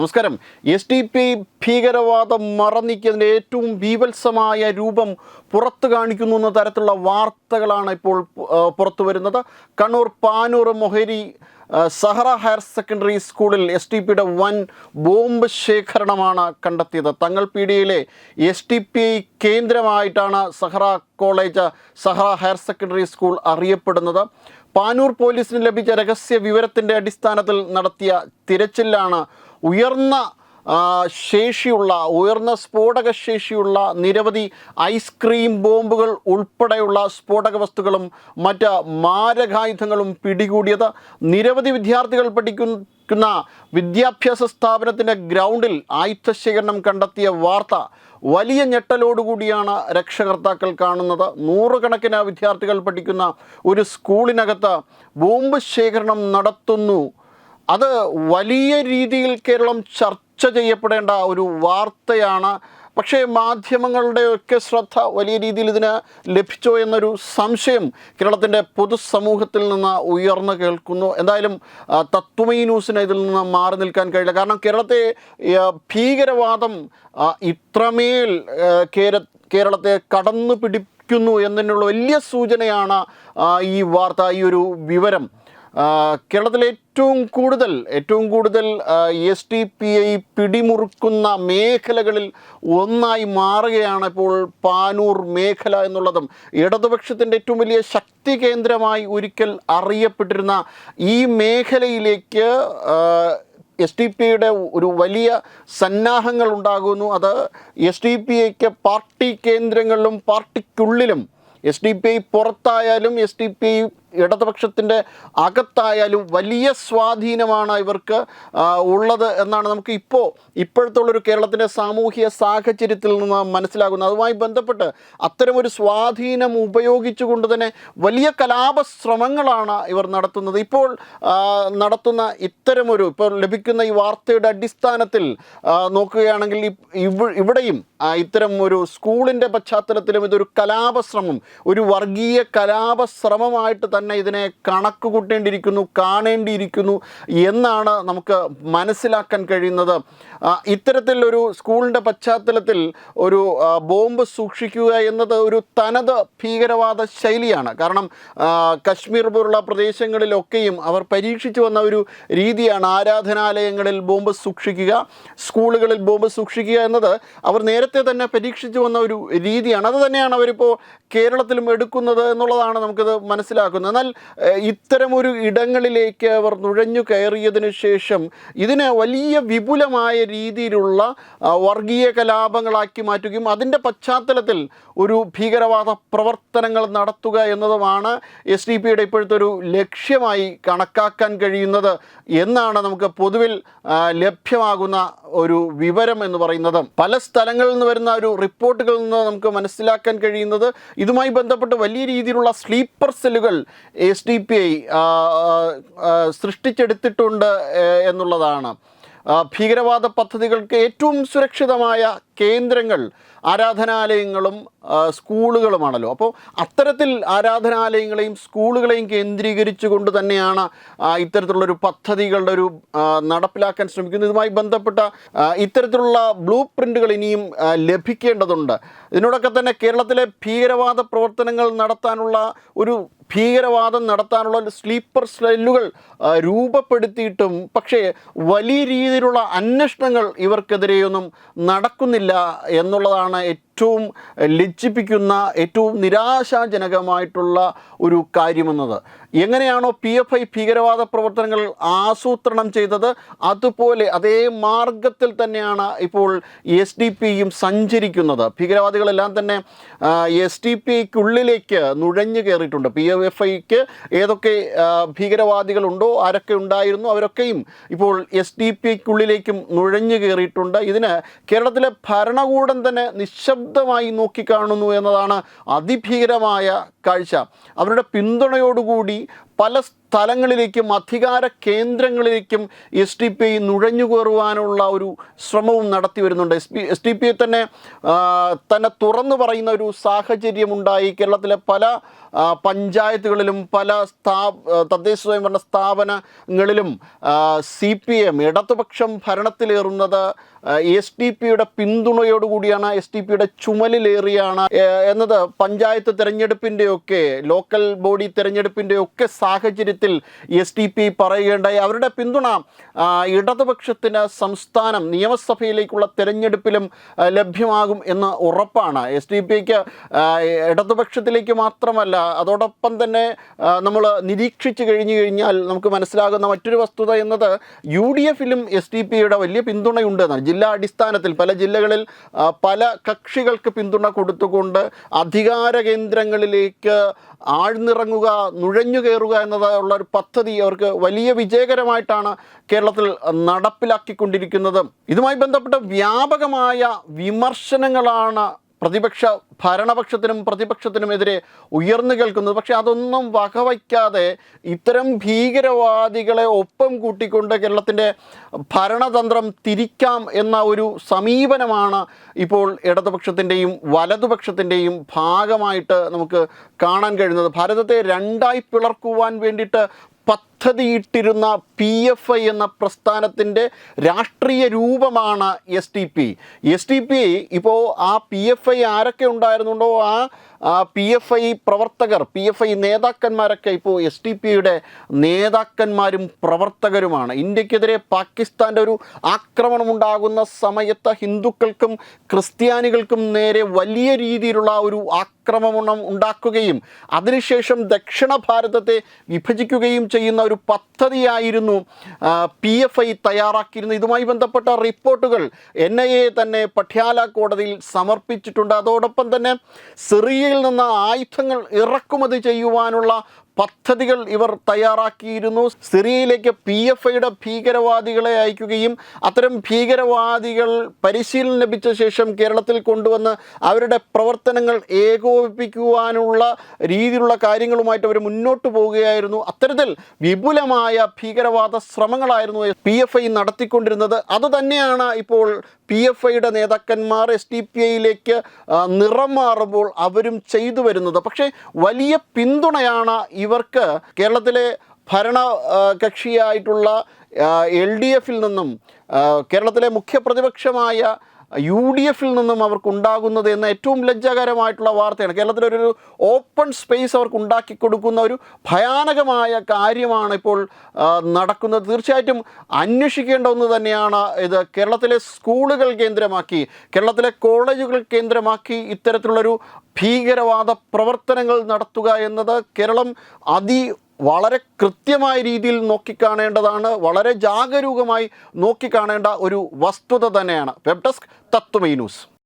നമസ്കാരം. S T P ഭീകരവാദം മറന്നീക്കിയതിന്റെ ഏറ്റവും ബീഭത്സമായ രൂപം പുറത്തു കാണിക്കുന്നു എന്ന തരത്തിലുള്ള വാർത്തകളാണ് ഇപ്പോൾ പുറത്തു വരുന്നത്. കണ്ണൂർ പാനൂർ മൊഹരി സഹറ ഹയർ സെക്കൻഡറി സ്കൂളിൽ എസ് ടി പിയുടെ വൻ ബോംബ് ശേഖരണമാണ് കണ്ടെത്തിയത്. തങ്ങൾ പി ഡിയിലെ S T P കേന്ദ്രമായിട്ടാണ് Sahara college Sahara higher secondary school അറിയപ്പെടുന്നത്. പാനൂർ പോലീസിന് ലഭിച്ച രഹസ്യ വിവരത്തിന്റെ അടിസ്ഥാനത്തിൽ നടത്തിയ തിരച്ചിലാണ് ഉയർന്ന ശേഷിയുള്ള ഉയർന്ന സ്ഫോടക ശേഷിയുള്ള നിരവധി ഐസ്ക്രീം ബോംബുകൾ ഉൾപ്പെടെയുള്ള സ്ഫോടക വസ്തുക്കളും മറ്റ് മാരകായുധങ്ങളും പിടികൂടിയത് നിരവധി വിദ്യാർത്ഥികൾ പഠിക്കുന്ന വിദ്യാഭ്യാസ സ്ഥാപനത്തിന്റെ ഗ്രൗണ്ടിൽ ആയുധശേഖരണം കണ്ടെത്തിയ വാർത്ത വലിയ ഞെട്ടലോടുകൂടിയാണ് രക്ഷകർത്താക്കൾ കാണുന്നത്. നൂറുകണക്കിന് വിദ്യാർത്ഥികൾ പഠിക്കുന്ന ഒരു സ്കൂളിനകത്ത് ബോംബ് ശേഖരണം നടത്തുന്നു. അത് വലിയ രീതിയിൽ കേരളം ചർച്ച ചെയ്യപ്പെടേണ്ട ഒരു വാർത്തയാണ്. പക്ഷേ മാധ്യമങ്ങളുടെയൊക്കെ ശ്രദ്ധ വലിയ രീതിയിൽ ഇതിന് ലഭിച്ചോ എന്നൊരു സംശയം കേരളത്തിന്റെ പൊതുസമൂഹത്തിൽ നിന്ന് ഉയർന്നു കേൾക്കുന്നു. എന്തായാലും തത്വമീ ന്യൂസിന് ഇതിൽ നിന്ന് മാറി നിൽക്കാൻ കഴിയില്ല. കാരണം കേരളത്തെ ഭീകരവാദം ഇത്രമേൽ കേര കേരളത്തെ കടന്നു പിടിക്കുന്നു എന്നതിനുള്ള വലിയ സൂചനയാണ് ഈ വാർത്ത ഈ ഒരു വിവരം. ആ, കേരളത്തിലെ ഏറ്റവും കൂടുതൽ ഏറ്റവും കൂടുതൽ എസ് ടി പി ഐ പിടിമുറുക്കുന്ന മേഖലകളിൽ ഒന്നായി മാറുകയാണ് ഇപ്പോൾ പാനൂർ മേഖല എന്നുള്ളതും. ഇടതുപക്ഷത്തിന്റെ ഏറ്റവും വലിയ ശക്തി കേന്ദ്രമായി ഒരിക്കൽ അറിയപ്പെട്ടിരുന്ന ഈ മേഖലയിലേക്ക് എസ് ഡി പി ഐയുടെ ഒരു വലിയ സന്നാഹങ്ങൾ ഉണ്ടാകുന്നു. അത് എസ് ഡി പി ഐക്ക് പാർട്ടി കേന്ദ്രങ്ങളിലും പാർട്ടിക്കുള്ളിലും എസ് ഡി പി ഐ പുറത്തായാലും എസ് ഡി പി ഐ ഇടതുപക്ഷത്തിന്റെ അകത്തായാലും വലിയ സ്വാധീനമാണ് ഇവർക്ക് ഉള്ളത് എന്നാണ് നമുക്ക് ഇപ്പോൾ ഇപ്പോഴത്തെ ഉള്ളൊരു കേരളത്തിന്റെ സാമൂഹിക സാഹചര്യത്തിൽ നിന്ന് മനസ്സിലാകുന്നത്. അതുമായി ബന്ധപ്പെട്ട് അത്തരമൊരു സ്വാധീനം ഉപയോഗിച്ചുകൊണ്ട് തന്നെ വലിയ കലാപശ്രമങ്ങളാണ് ഇവർ നടത്തുന്നത്. ഇപ്പോൾ നടത്തുന്ന ഇത്തരമൊരു ഇപ്പോൾ ലഭിക്കുന്ന ഈ വാർത്തയുടെ അടിസ്ഥാനത്തിൽ നോക്കുകയാണെങ്കിൽ ഇവിടെയും ഇത്തരം ഒരു സ്കൂളിന്റെ പശ്ചാത്തലത്തിലും ഇതൊരു കലാപശ്രമം ഒരു വർഗീയ കലാപശ്രമമായിട്ട് തന്നെ ഇതിനെ കണക്ക് കൂട്ടേണ്ടിയിരിക്കുന്നു കാണേണ്ടിയിരിക്കുന്നു എന്നാണ് നമുക്ക് മനസ്സിലാക്കാൻ കഴിയുന്നത്. ഇത്തരത്തിലൊരു സ്കൂളിന്റെ പശ്ചാത്തലത്തിൽ ഒരു ബോംബ് സൂക്ഷിക്കുക എന്നത് ഒരു തനത് ഭീകരവാദ ശൈലിയാണ്. കാരണം കശ്മീർ പോലുള്ള പ്രദേശങ്ങളിലൊക്കെയും അവർ പരീക്ഷിച്ചു വന്ന ഒരു രീതിയാണ് ആരാധനാലയങ്ങളിൽ ബോംബ് സൂക്ഷിക്കുക സ്കൂളുകളിൽ ബോംബ് സൂക്ഷിക്കുക എന്നത് അവർ നേരത്തെ തന്നെ പരീക്ഷിച്ചു വന്ന ഒരു രീതിയാണ്. അത് തന്നെയാണ് അവരിപ്പോൾ കേരളത്തിലും എടുക്കുന്നത് എന്നുള്ളതാണ് നമുക്കിത് മനസ്സിലാക്കുന്നത്. എന്നാൽ ഏഹ്, ഇത്തരമൊരു ഇടങ്ങളിലേക്ക് അവർ നുഴഞ്ഞു കയറിയതിന് ശേഷം ഇതിനെ വലിയ വിപുലമായ രീതിയിലുള്ള വർഗീയ കലാപങ്ങളാക്കി മാറ്റുകയും അതിന്റെ പശ്ചാത്തലത്തിൽ ഒരു ഭീകരവാദ പ്രവർത്തനങ്ങൾ നടത്തുക എന്നതുമാണ് എസ് ഡി പിയുടെ ഇപ്പോഴത്തെ ഒരു ലക്ഷ്യമായി കണക്കാക്കാൻ കഴിയുന്നത് എന്നാണ് നമുക്ക് പൊതുവിൽ ലഭ്യമാകുന്ന ഒരു വിവരം എന്ന് പറയുന്നത്. പല സ്ഥലങ്ങളിൽ നിന്ന് വരുന്ന ഒരു റിപ്പോർട്ടുകളിൽ നിന്ന് നമുക്ക് മനസ്സിലാക്കാൻ കഴിയുന്നത് ഇതുമായി ബന്ധപ്പെട്ട് വലിയ രീതിയിലുള്ള സ്ലീപ്പർ സെല്ലുകൾ എസ് ഡി പി ഐ സൃഷ്ടിച്ചെടുത്തിട്ടുണ്ട് എന്നുള്ളതാണ്. ഭീകരവാദ പദ്ധതികൾക്ക് ഏറ്റവും സുരക്ഷിതമായ കേന്ദ്രങ്ങൾ ആരാധനാലയങ്ങളും സ്കൂളുകളുമാണല്ലോ. അപ്പോൾ അത്തരത്തിൽ ആരാധനാലയങ്ങളെയും സ്കൂളുകളെയും കേന്ദ്രീകരിച്ചുകൊണ്ട് തന്നെയാണ് ഇത്തരത്തിലുള്ളൊരു പദ്ധതികളുടെ ഒരു നടപ്പിലാക്കാൻ ശ്രമിക്കുന്നത്. ഇതുമായി ബന്ധപ്പെട്ട ഇത്തരത്തിലുള്ള ബ്ലൂ പ്രിന്റുകൾ ഇനിയും ലഭിക്കേണ്ടതുണ്ട്. ഇതിനോടൊക്കെ തന്നെ കേരളത്തിലെ ഭീകരവാദ പ്രവർത്തനങ്ങൾ നടത്താനുള്ള ഒരു ഭീകരവാദം നടത്താനുള്ള സ്ലീപ്പർ സെല്ലുകൾ രൂപപ്പെടുത്തിയിട്ടും പക്ഷേ വലിയ രീതിയിലുള്ള അന്വേഷണങ്ങൾ ഇവർക്കെതിരെയൊന്നും നടക്കുന്നില്ല എന്നുള്ളതാണ് ഏറ്റവും ലജ്ജിപ്പിക്കുന്ന ഏറ്റവും നിരാശാജനകമായിട്ടുള്ള ഒരു കാര്യമെന്നത്. എങ്ങനെയാണോ പി എഫ് ഐ ഭീകരവാദ പ്രവർത്തനങ്ങൾ ആസൂത്രണം ചെയ്തത്? അതുപോലെ അതേ മാർഗത്തിൽ തന്നെയാണ് ഇപ്പോൾ എസ് ഡി പിയും സഞ്ചരിക്കുന്നത്. ഭീകരവാദികളെല്ലാം തന്നെ എസ് ഡി പിക്കുള്ളിലേക്ക് നുഴഞ്ഞു കയറിയിട്ടുണ്ട്. പി എഫ് ഐക്ക് ഏതൊക്കെ ഭീകരവാദികളുണ്ടോ ആരൊക്കെ ഉണ്ടായിരുന്നു അവരൊക്കെയും ഇപ്പോൾ എസ് ഡി പിക്കുള്ളിലേക്കും നുഴഞ്ഞു കയറിയിട്ടുണ്ട്. ഇതിന് കേരളത്തിലെ ഭരണകൂടം തന്നെ നിശബ്ദമായി നോക്കിക്കാണുന്നു എന്നതാണ് അതിഭീകരമായ കാഴ്ച. അവരുടെ പിന്തുണയോടുകൂടി പല സ്ഥലങ്ങളിലേക്കും അധികാര കേന്ദ്രങ്ങളിലേക്കും എസ് ഡി പി ഐ നുഴഞ്ഞു കയറുവാനുള്ള ഒരു ശ്രമവും നടത്തി വരുന്നുണ്ട്. S P S D P I തന്നെ തന്നെ തുറന്നു പറയുന്ന ഒരു സാഹചര്യമുണ്ടായി. കേരളത്തിലെ പല പഞ്ചായത്തുകളിലും പല സ്ഥാ തദ്ദേശ സ്വയംഭരണ സ്ഥാപനങ്ങളിലും സി പി എം ഇടതുപക്ഷം ഭരണത്തിലേറുന്നത് എസ് ഡി പിയുടെ പിന്തുണയോടുകൂടിയാണ് എസ് ഡി പിയുടെ ചുമലിലേറിയാണ് എന്നത് പഞ്ചായത്ത് തിരഞ്ഞെടുപ്പിന്റെയൊക്കെ ലോക്കൽ ബോഡി തിരഞ്ഞെടുപ്പിന്റെയൊക്കെ സാഹചര്യത്തിൽ എസ് ടി പി പറയുകയുണ്ടായി. അവരുടെ പിന്തുണ ഇടതുപക്ഷത്തിന് സംസ്ഥാനം നിയമസഭയിലേക്കുള്ള തിരഞ്ഞെടുപ്പിലും ലഭ്യമാകും എന്ന് ഉറപ്പാണ്. എസ് ഡി പിക്ക് ഇടതുപക്ഷത്തിലേക്ക് മാത്രമല്ല അതോടൊപ്പം തന്നെ നമ്മൾ നിരീക്ഷിച്ചു കഴിഞ്ഞു കഴിഞ്ഞാൽ നമുക്ക് മനസ്സിലാകുന്ന മറ്റൊരു വസ്തുത എന്നത് യു ഡി എഫിലും എസ് ഡി പിയുടെ വലിയ പിന്തുണയുണ്ട് എന്നാണ്. ജില്ലാ അടിസ്ഥാനത്തിൽ പല ജില്ലകളിൽ പല കക്ഷികൾക്ക് പിന്തുണ കൊടുത്തുകൊണ്ട് അധികാര കേന്ദ്രങ്ങളിലേക്ക് ആഴ്ന്നിറങ്ങുക നുഴഞ്ഞു കയറുക എന്നതുള്ള ഒരു പദ്ധതി അവർക്ക് വലിയ വിജയകരമായിട്ടാണ് കേരളത്തിൽ നടപ്പിലാക്കിക്കൊണ്ടിരിക്കുന്നത്. ഇതുമായി ബന്ധപ്പെട്ട് വ്യാപകമായ വിമർശനങ്ങളാണ് പ്രതിപക്ഷ ഭരണപക്ഷത്തിനും പ്രതിപക്ഷത്തിനും പ്രതിപക്ഷത്തിനുമെതിരെ ഉയർന്നു കേൾക്കുന്നത്. പക്ഷെ അതൊന്നും വകവയ്ക്കാതെ ഇത്തരം ഭീകരവാദികളെ ഒപ്പം കൂട്ടിക്കൊണ്ട് കേരളത്തിന്റെ ഭരണതന്ത്രം തിരിക്കാം എന്ന ഒരു സമീപനമാണ് ഇപ്പോൾ ഇടതുപക്ഷത്തിന്റെയും വലതുപക്ഷത്തിന്റെയും ഭാഗമായിട്ട് നമുക്ക് കാണാൻ കഴിയുന്നത്. ഭാരതത്തെ രണ്ടായി പിളർക്കുവാൻ വേണ്ടിയിട്ട് പദ്ധതിയിട്ടിരുന്ന പി എഫ് ഐ എന്ന പ്രസ്ഥാനത്തിന്റെ രാഷ്ട്രീയ രൂപമാണ് S T P. S T P ഇപ്പോൾ ആ പി എഫ് ഐ ആരൊക്കെ ഉണ്ടായിരുന്നുണ്ടോ? ആ പി എഫ് ഐ പ്രവർത്തകർ പി എഫ് ഐ നേതാക്കന്മാരൊക്കെ ഇപ്പോൾ എസ് ടി പിയുടെ നേതാക്കന്മാരും പ്രവർത്തകരുമാണ്. ഇന്ത്യക്കെതിരെ പാകിസ്ഥാന്റെ ഒരു ആക്രമണമുണ്ടാകുന്ന സമയത്ത് ഹിന്ദുക്കൾക്കും ക്രിസ്ത്യാനികൾക്കും നേരെ വലിയ രീതിയിലുള്ള ഒരു ആക്രമണം ഉണ്ടാക്കുകയും അതിനുശേഷം ദക്ഷിണ ഭാരതത്തെ വിഭജിക്കുകയും ചെയ്യുന്ന ഒരു പദ്ധതിയായിരുന്നു പി എഫ് ഐ തയ്യാറാക്കിയിരുന്നത്. ഇതുമായി ബന്ധപ്പെട്ട റിപ്പോർട്ടുകൾ എൻ ഐ എ തന്നെ പട്യാല കോടതിയിൽ സമർപ്പിച്ചിട്ടുണ്ട്. അതോടൊപ്പം തന്നെ സിറിയയിൽ നിന്ന് ആയുധങ്ങൾ ഇറക്കുമതി ചെയ്യുവാനുള്ള പദ്ധതികൾ ഇവർ തയ്യാറാക്കിയിരുന്നു. സിറിയയിലേക്ക് പി എഫ് ഐയുടെ ഭീകരവാദികളെ അയക്കുകയും അത്തരം ഭീകരവാദികൾ പരിശീലനം ലഭിച്ച ശേഷം കേരളത്തിൽ കൊണ്ടുവന്ന് അവരുടെ പ്രവർത്തനങ്ങൾ ഏകോപിപ്പിക്കുവാനുള്ള രീതിയിലുള്ള കാര്യങ്ങളുമായിട്ട് അവർ മുന്നോട്ട് പോവുകയായിരുന്നു. അത്തരത്തിൽ വിപുലമായ ഭീകരവാദ ശ്രമങ്ങളായിരുന്നു പി എഫ് ഐ നടത്തിക്കൊണ്ടിരുന്നത്. അതുതന്നെയാണ് ഇപ്പോൾ പി എഫ് ഐയുടെ നേതാക്കന്മാർ എസ് ഡി പി ഐയിലേക്ക് നിറം മാറുമ്പോൾ അവരും ചെയ്തു വരുന്നത്. പക്ഷേ വലിയ പിന്തുണയാണ് ഇവർക്ക് കേരളത്തിലെ ഭരണ കക്ഷിയായിട്ടുള്ള എൽ ഡി എഫിൽ നിന്നും കേരളത്തിലെ മുഖ്യ പ്രതിപക്ഷമായ യു ഡി എഫിൽ നിന്നും അവർക്കുണ്ടാകുന്നത് എന്ന ഏറ്റവും ലജ്ജാകരമായിട്ടുള്ള വാർത്തയാണ്. കേരളത്തിലൊരു ഓപ്പൺ സ്പേസ് അവർക്ക് ഉണ്ടാക്കി കൊടുക്കുന്ന ഒരു ഭയാനകമായ കാര്യമാണ് ഇപ്പോൾ നടക്കുന്നത്. തീർച്ചയായിട്ടും അന്വേഷിക്കേണ്ട ഒന്ന് തന്നെയാണ് ഇത്. കേരളത്തിലെ സ്കൂളുകൾ കേന്ദ്രമാക്കി കേരളത്തിലെ കോളേജുകൾ കേന്ദ്രമാക്കി ഇത്തരത്തിലുള്ളൊരു ഭീകരവാദ പ്രവർത്തനങ്ങൾ നടത്തുക എന്നത് കേരളം അതി വളരെ കൃത്യമായ രീതിയിൽ നോക്കിക്കാണേണ്ടതാണ് വളരെ ജാഗരൂകമായി നോക്കിക്കാണേണ്ട ഒരു വസ്തുത തന്നെയാണ്. Web desk Tatwamayi news.